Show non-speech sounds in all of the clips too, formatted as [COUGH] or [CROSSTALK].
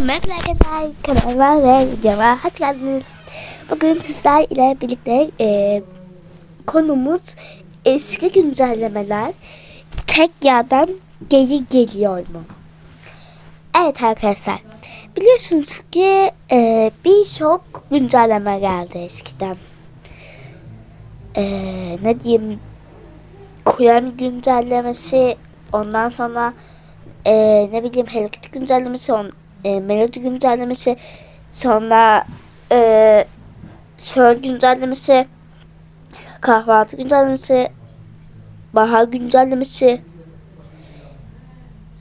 Merhaba arkadaşlar kanalıma ve videoma hoş geldiniz. Bugün sizler ile birlikte e, konumuz eski güncellemeler tek yerden geri geliyor mu? Evet arkadaşlar biliyorsunuz ki e, birçok güncelleme geldi eskiden. E, ne diyeyim Kulem güncellemesi ondan sonra e, ne bileyim Hello Kitty güncellemesi, on, e, Melody güncellemesi, sonra e, şöyle güncellemesi, kahvaltı güncellemesi, bahar güncellemesi,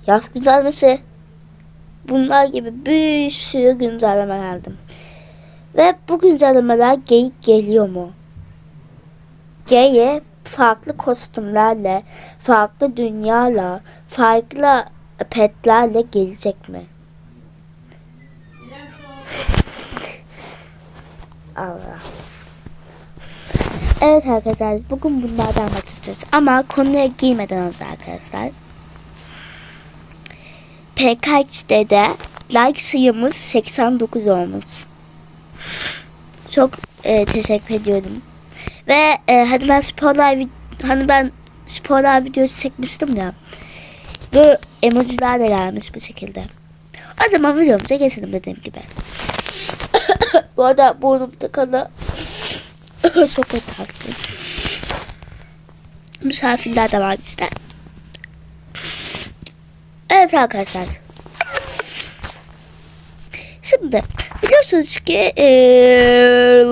yaz güncellemesi, bunlar gibi bir sürü güncelleme geldim. Ve bu güncellemeler geyik geliyor mu? G'ye farklı kostümlerle, farklı dünyayla, farklı petlerle gelecek mi? Allah. Evet arkadaşlar bugün bunlardan bahsedeceğiz ama konuya girmeden önce arkadaşlar PKX'de de like sayımız 89 olmuş. Çok e, teşekkür ediyorum. Ve e, hani ben sporlar hani ben sporlar videosu çekmiştim ya. Bu emojiler de gelmiş bu şekilde. O zaman videomuza geçelim dediğim gibi. Bu arada burnum tıkalı. [LAUGHS] Kötü hastayım. Misafirler de var bizde. Evet arkadaşlar. Şimdi biliyorsunuz ki ee,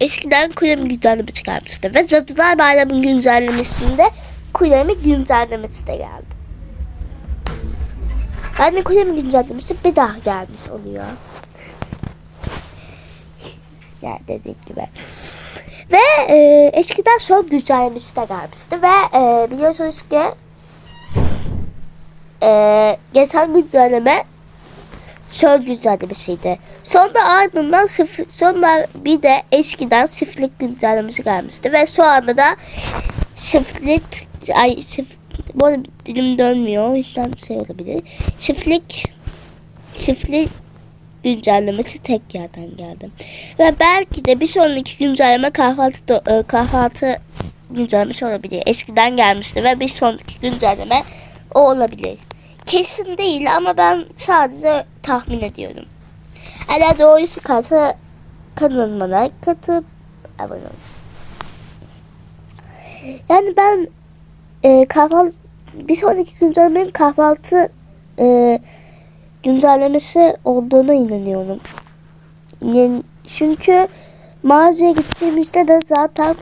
eskiden Kulemi güncelleme çıkarmıştı ve Cadılar Bayramı güncellemesinde Kulemi güncellemesi de geldi. Yani Kulemi güncellemesi bir daha gelmiş oluyor. Yani dediğim gibi. Ve e, eskiden son güncellemesi de gelmişti ve e, biliyorsunuz ki e, geçen güncelleme şöyle güncellemesiydi. Sonra ardından sıfır, sonra bir de eskiden sıfırlık güncellemesi gelmişti. Ve şu anda da sıfırlık ay sıfır, bu dilim dönmüyor. O yüzden şey olabilir. Sıfırlık sıfırlık güncellemesi tek yerden geldi. Ve belki de bir sonraki güncelleme kahvaltı e, kahvaltı güncellemesi olabilir. Eskiden gelmişti ve bir sonraki güncelleme o olabilir. Kesin değil ama ben sadece tahmin ediyorum. Eğer doğru çıkarsa kanalıma like atıp abone olun. Yani ben e, kahvaltı bir sonraki güncellemenin kahvaltı e, güncellemesi olduğuna inanıyorum. Çünkü mağazaya gittiğimizde de zaten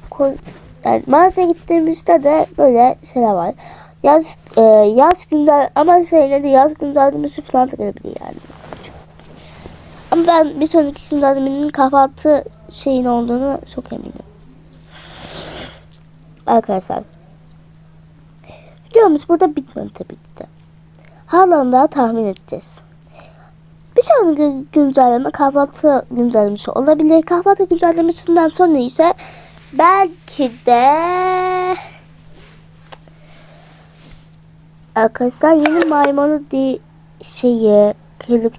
yani mağazaya gittiğimizde de böyle şeyler var. Yaz e, yaz güncel ama şeyle de yaz güncellemesi falan da gelebilir yani. Ama ben bir sonraki güncellemenin kahvaltı şeyin olduğunu çok eminim. Arkadaşlar. Videomuz burada bitmedi tabii ki de. Halen daha tahmin edeceğiz. Bir sonraki güncelleme kahvaltı güncellemesi olabilir. Kahvaltı güncellemesinden sonra ise belki de arkadaşlar yeni maymunu di şeyi Hello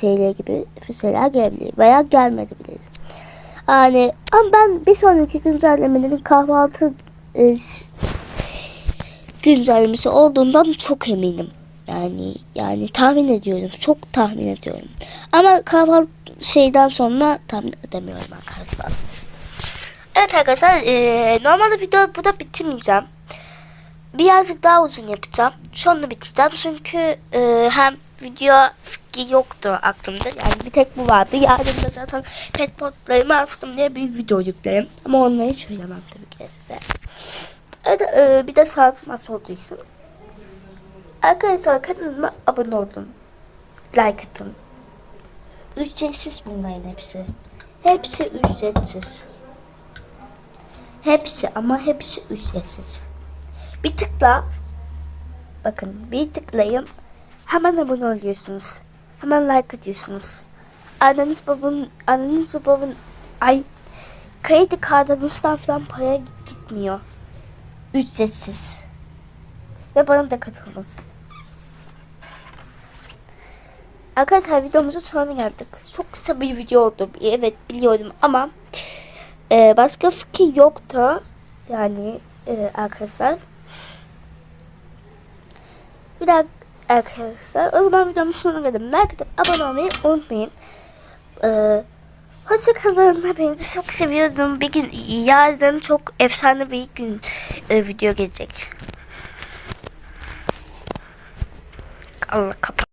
şeyler gibi şeyler gelebilir veya gelmedi bile. Yani ama ben bir sonraki güncellemelerin kahvaltı e, güncellemesi olduğundan çok eminim. Yani yani tahmin ediyorum. Çok tahmin ediyorum. Ama kahvaltı şeyden sonra tahmin edemiyorum arkadaşlar. Evet arkadaşlar e, normalde video burada bitirmeyeceğim. Birazcık daha uzun yapacağım. Sonra bitireceğim çünkü e, hem video fikri yoktu aklımda. Yani bir tek bu vardı. Yarın da zaten pet potlarımı astım diye bir video yüklerim. Ama onları söylemem tabii ki de size. Evet, e, bir de saat maç olduğu için. Arkadaşlar kanalıma abone olun. Like atın. Ücretsiz bunların hepsi. Hepsi ücretsiz. Hepsi ama hepsi ücretsiz. Bir tıkla bakın bir tıklayın hemen abone oluyorsunuz. Hemen like atıyorsunuz. Anneniz babanın anneniz babanın ay kredi kartınızdan falan para gitmiyor. Ücretsiz. Ve bana da katılın. Arkadaşlar videomuzun sonuna geldik. Çok kısa bir video oldu. Evet biliyorum ama e, başka fikir yoktu. Yani e, arkadaşlar. Bir daha arkadaşlar. O zaman videomun sonuna geldim. Like atıp abone olmayı unutmayın. E, Hoşçakalın. Hepinizi çok seviyorum. Bir gün yarın çok efsane bir gün e, video gelecek. Allah kapat.